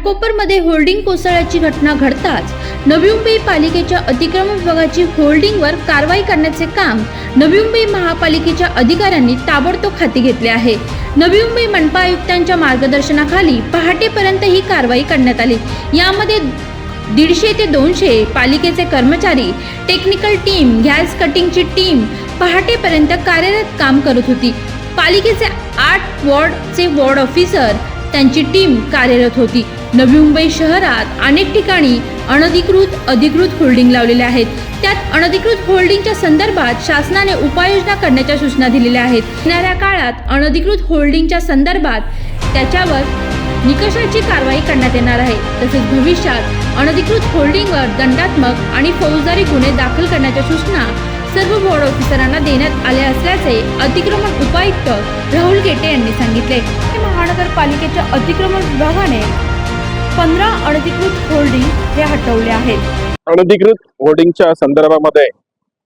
घाटकोपरमध्ये holding कोसळ्याची घटना घडताच नवी मुंबई पालिकेच्या अतिक्रमण विभागाची होल्डिंगवर कारवाई करण्याचे काम नवी मुंबई महापालिकेच्या अधिकाऱ्यांनी ताबडतोब हाती घेतले आहे. नवी मुंबई मनपा आयुक्तांच्या मार्गदर्शनाखाली पहाटेपर्यंत ही कारवाई करण्यात आली. यामध्ये दीडशे ते दोनशे पालिकेचे कर्मचारी टेक्निकल टीम गॅस कटिंगची टीम पहाटेपर्यंत कार्यरत काम करत होती. पालिकेचे आठ वॉर्डचे वॉर्ड ऑफिसर त्यांची टीम कार्यरत होती. नवी मुंबई शहरात अनेक ठिकाणी अनधिकृत अधिकृत होल्डिंग लावलेल्या आहेत. त्यात अनधिकृत होल्डिंगच्या संदर्भात शासनाने उपाययोजना करण्याच्या सूचना दिलेल्या आहेत. येणाऱ्या काळात अनधिकृत होल्डिंगच्या संदर्भात त्याच्यावर निकषाची कारवाई करण्यात येणार आहे. तसेच भविष्यात अनधिकृत होल्डिंगवर दंडात्मक आणि फौजदारी गुन्हे दाखल करण्याच्या सूचना सर्व बोर्ड ऑफिसरांना देण्यात आल्या असल्याचे अतिक्रमण उपायुक्त राहुल गेटे यांनी सांगितले. महानगरपालिकेच्या अतिक्रमण विभागाने पंधरा अनधिकृत होर्डिंग हे हटवले आहेत. अनधिकृत होर्डिंगच्या संदर्भामध्ये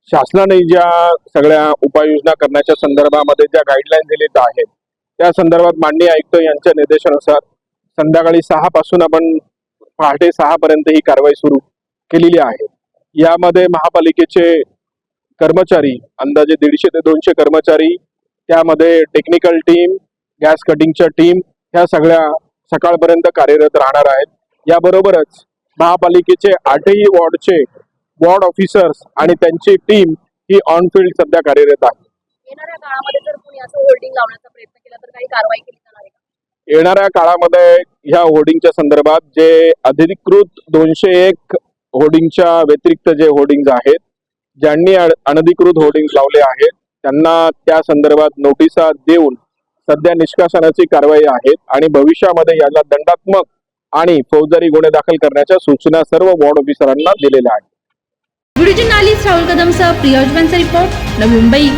शासनाने ज्या सगळ्या उपाययोजना करण्याच्या संदर्भामध्ये ज्या गाईडलाईन दिलेल्या आहेत त्या संदर्भात माननीय आयुक्त यांच्या निर्देशानुसार संध्याकाळी सहा पासून आपण पहाटे सहा पर्यंत ही कारवाई सुरू केलेली आहे. यामध्ये महापालिकेचे कर्मचारी अंदाजे दीडशे ते दोनशे कर्मचारी त्यामध्ये टेक्निकल टीम गॅस कटिंगच्या टीम ह्या सगळ्या सकाळपर्यंत कार्यरत राहणार आहेत. याबरोबरच महापालिकेचे आठही वॉर्डचे वॉर्ड ऑफिसर्स आणि त्यांची टीम ही ऑन फील्ड सध्या कार्यरत आहे. येणाऱ्या काळामध्ये ह्या होर्डिंगच्या संदर्भात जे अधिकृत दोनशे एक होर्डिंगच्या व्यतिरिक्त जे होर्डिंग आहेत ज्यांनी अनधिकृत होर्डिंग लावले आहेत त्यांना त्या संदर्भात नोटिसा देऊन सध्या निष्कासनाची कारवाई आहेत आणि भविष्यामध्ये याला दंडात्मक आणि फौजदारी गुन्हे दाखल करण्याच्या सूचना सर्व वॉर्ड ऑफिसरांना दिलेल्या आहेत. व्हिडिओ जर्नालिस्ट राहुल कदमसह प्रिया रिपोर्ट नवी मुंबई.